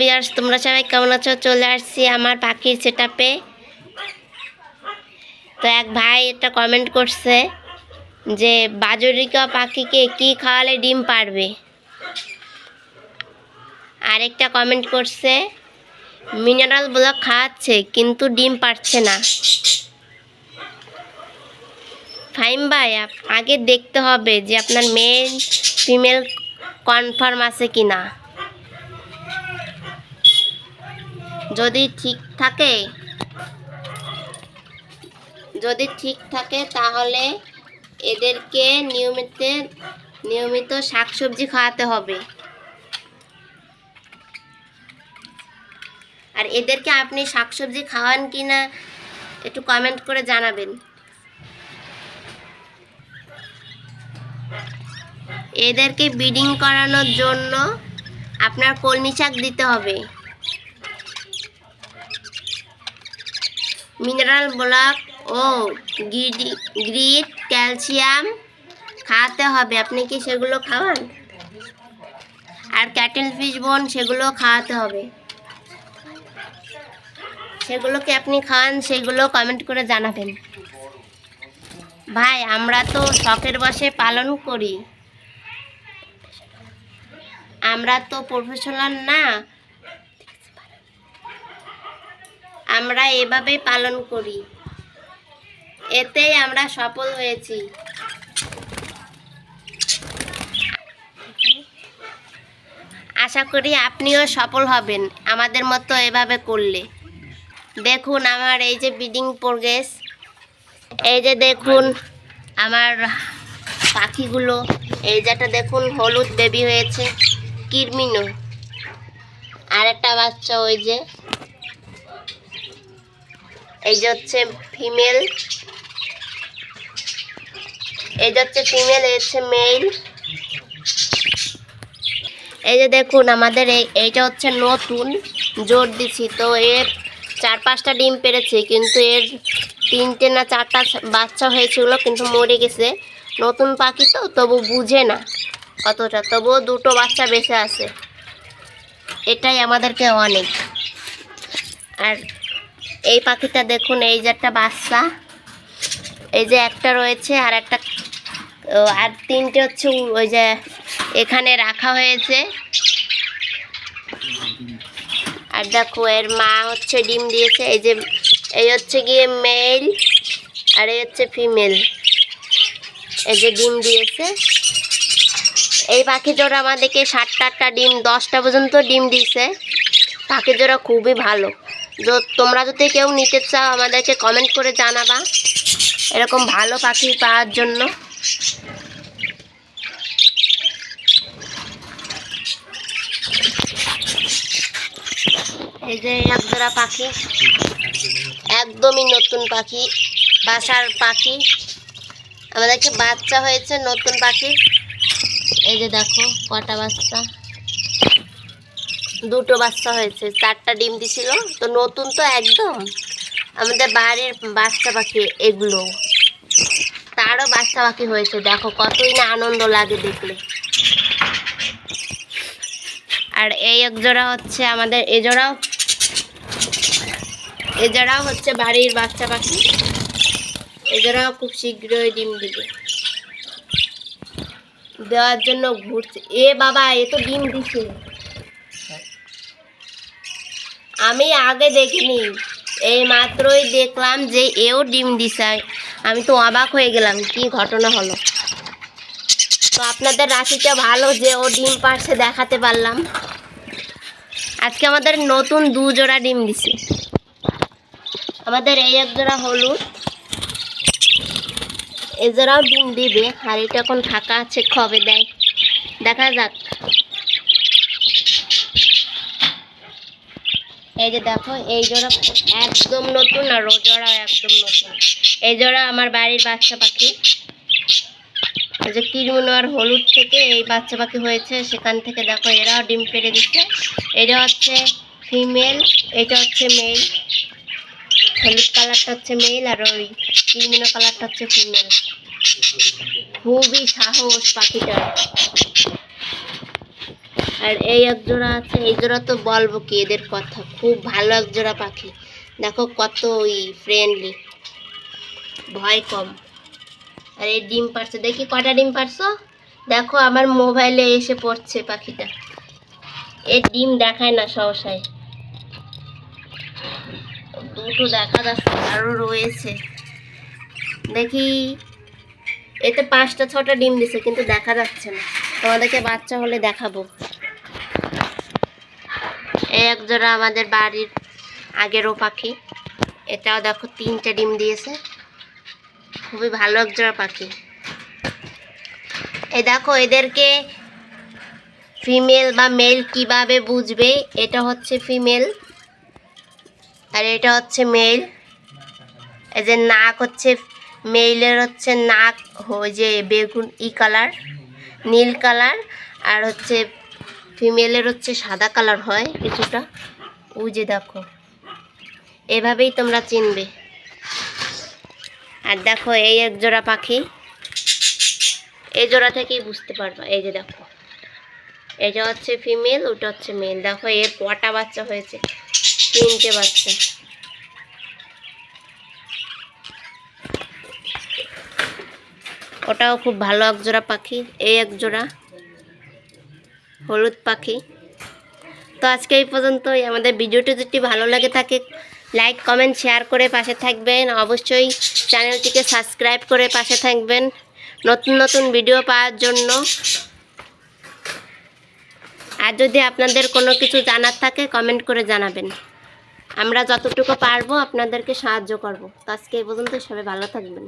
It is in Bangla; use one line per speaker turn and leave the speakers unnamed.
বিয়ার্স, তোমরা সবাই কেমন আছো? চলে আসছি আমার পাখির সেটাপে তো এক ভাই একটা কমেন্ট করছে যে, বাজরিকা পাখিকে কি খাওয়ালে ডিম পারবে? আরেকটা কমেন্ট করছে মিনারেল ব্লক খাওয়াচ্ছে, কিন্তু ডিম পারছে না। ফাইম ভাই আগে দেখতে হবে যে আপনার মেল ফিমেল কনফার্ম আছে কি না যদি ঠিক থাকে, যদি ঠিক থাকে, তাহলে এদেরকে নিয়মিত নিয়মিত শাকসবজি খাওয়াতে হবে। আর এদেরকে আপনি শাকসবজি খাওয়ান কি না একটু কমেন্ট করে জানাবেন। এদেরকে ব্রিডিং করানোর জন্য আপনার কলমি শাক দিতে হবে। মিনারেল ব্লক ও গ্রিট ক্যালসিয়াম খাওয়াতে হবে। আপনি কি সেগুলো খাওয়ান? আর ক্যাটেল ফিশ বোন সেগুলো খাওয়াতে হবে। সেগুলো কি আপনি খাওয়ান? সেগুলো কমেন্ট করে জানাবেন। ভাই, আমরা তো শখের বসে পালন করি। আমরা তো প্রফেশনাল না। আমরা এভাবেই পালন করি। এতেই আমরা সফল হয়েছি। আশা করি আপনিও সফল হবেন আমাদের মতো এভাবে করলে। দেখুন আমার এই যে বিডিং প্রোগ্রেস, এই যে দেখুন আমার পাখিগুলো, এই যেটা দেখুন হলুদ বেবি হয়েছে কিরমিনো আর একটা বাচ্চা ওই যে এই যে হচ্ছে ফিমেল এই যে হচ্ছে ফিমেল এই হচ্ছে মেল এই যে দেখুন আমাদের এই, এইটা হচ্ছে নতুন, জোর দিছি। তো এর চার পাঁচটা ডিম পেরেছে, কিন্তু এর তিনটে না চারটা বাচ্চা হয়েছিল কিন্তু মরে গেছে। নতুন পাখি তো, তবু বুঝে না কতটা। তবুও দুটো বাচ্চা বেঁচে আছে। এটাই আমাদেরকে অনেক। আর এই পাখিটা দেখুন, এই যে একটা বাচ্চা। এই যে একটা রয়েছে আর একটা আর তিনটে হচ্ছে ওই যে এখানে রাখা হয়েছে। আর দেখো, এর মা হচ্ছে ডিম দিয়েছে। এই যে, এই হচ্ছে গিয়ে মেল আর এই হচ্ছে ফিমেল এই যে ডিম দিয়েছে। এই পাখি জোড়া আমাদেরকে সাতটা আটটা ডিম, দশটা পর্যন্ত ডিম দিয়েছে। পাখি জোড়া খুবই ভালো। যো- তোমরা যদি কেউ নিতে চাও, আমাদেরকে কমেন্ট করে জানাবা। এরকম ভালো পাখি পাওয়ার জন্য। এই যে একজোড়া পাখি। একদমই নতুন পাখি, বাসার পাখি। আমাদেরকে বাচ্চা হয়েছে নতুন পাখি? এই যে দেখো, কটা বাচ্চা। দুটো বাচ্চা হয়েছে, চারটা ডিম দিছিল। তো নতুন তো একদম। আমাদের বাড়ির বাচ্চা পাখি এগুলো। তারও বাচ্চা পাখি হয়েছে, দেখো কতই না আনন্দ লাগে দেখলে। আর এই এক জোড়া হচ্ছে আমাদের, এ জোড়াও। এ জোড়াও হচ্ছে বাড়ির বাচ্চা পাখি। এ জোড়াও খুব শীঘ্রই ডিম দেবে। দেওয়ার জন্য ঘুরছে। এ বাবা, এ তো ডিম দিছে। আমি আগে দেখিনি। এই মাত্রই দেখলাম যে এও ডিম দিছে। আমি তো অবাক হয়ে গেলাম, কি ঘটনা হলো? তো আপনাদের রাশিটা ভালো যে ও ডিম পারছে দেখাতে পারলাম। আজকে আমাদের নতুন দু জোড়া ডিম দিছে। আমাদের এই এক জোড়া হলুদ। এ জোড়াও ডিম দিবে, আর এটা এখন ফাঁকা আছে কবে দেয় দেখা যাক। এই যে দেখো, এই জোড়া একদম নতুন আর ও জোড়া একদম নতুন। এই জোড়া আমার বাড়ির বাচ্চা পাখি। যে কিরমুন আর হলুদ থেকে এই বাচ্চা পাখি হয়েছে, সেখান থেকে দেখো এরাও ডিম পেড়ে দিচ্ছে। এটা হচ্ছে ফিমেল, এটা হচ্ছে মেল। হলুদ কালারটা হচ্ছে মেল আর ওই কিরমিনো কালারটা হচ্ছে ফিমেল। খুবই সাহস পাখিটার। আর এই এক জোড়া আছে, এই জোড়া তো বলব কি এদের কথা, খুব ভালো এক জোড়া পাখি। দেখো কত ওই ফ্রেন্ডলি ভয় কম। আর এই ডিম পারছে দেখি কটা ডিম পারছ দেখো আমার মোবাইলে এসে পড়ছে পাখিটা। এর ডিম দেখায় না সহসায়। দুটো দেখা যাচ্ছে আরও রয়েছে। দেখি, এতে পাঁচটা, ছটা ডিম দিছে, কিন্তু দেখা যাচ্ছে না। তোমাদেরকে বাচ্চা হলে দেখাবো। এই এক জোড়া আমাদের বাড়ির আগেরও পাখি। এটাও দেখো তিনটে ডিম দিয়েছে। খুবই ভালো এক জোড়া পাখি। এ দেখো এদেরকে ফিমেল বা মেল কীভাবে বুঝবে, এটা হচ্ছে ফিমেল আর এটা হচ্ছে মেল। এই যে নাক হচ্ছে, মেইলের হচ্ছে নাক, ওই যে বেগুন ই কালার, নীল কালার আর হচ্ছে ফিমেলের হচ্ছে সাদা কালার হয় কিছুটা। যে দেখো। এভাবেই তোমরা চিনবে। আর দেখো, এই এক জোড়া পাখি। এই জোড়া থেকেই বুঝতে পারবা। এই যে দেখো। এটা হচ্ছে ফিমেল, ওটা হচ্ছে মেল। দেখো, এর কটা বাচ্চা হয়েছে? তিনটে বাচ্চা। ওটাও খুব ভালো এক জোড়া পাখি। এই এক জোড়া। হলুদ পাখি। তো আজকে এই পর্যন্তই। আমাদের ভিডিওটি যদি ভালো লাগে থাকে লাইক কমেন্ট শেয়ার করে পাশে থাকবেন। অবশ্যই চ্যানেলটিকে সাবস্ক্রাইব করে পাশে থাকবেন। নতুন নতুন ভিডিও পাওয়ার জন্য। আর যদি আপনাদের কোনো কিছু জানার থাকে কমেন্ট করে জানাবেন। আমরা যতটুকু পারব আপনাদেরকে সাহায্য করব। তো আজকে এই পর্যন্ত সবাই ভালো থাকবেন।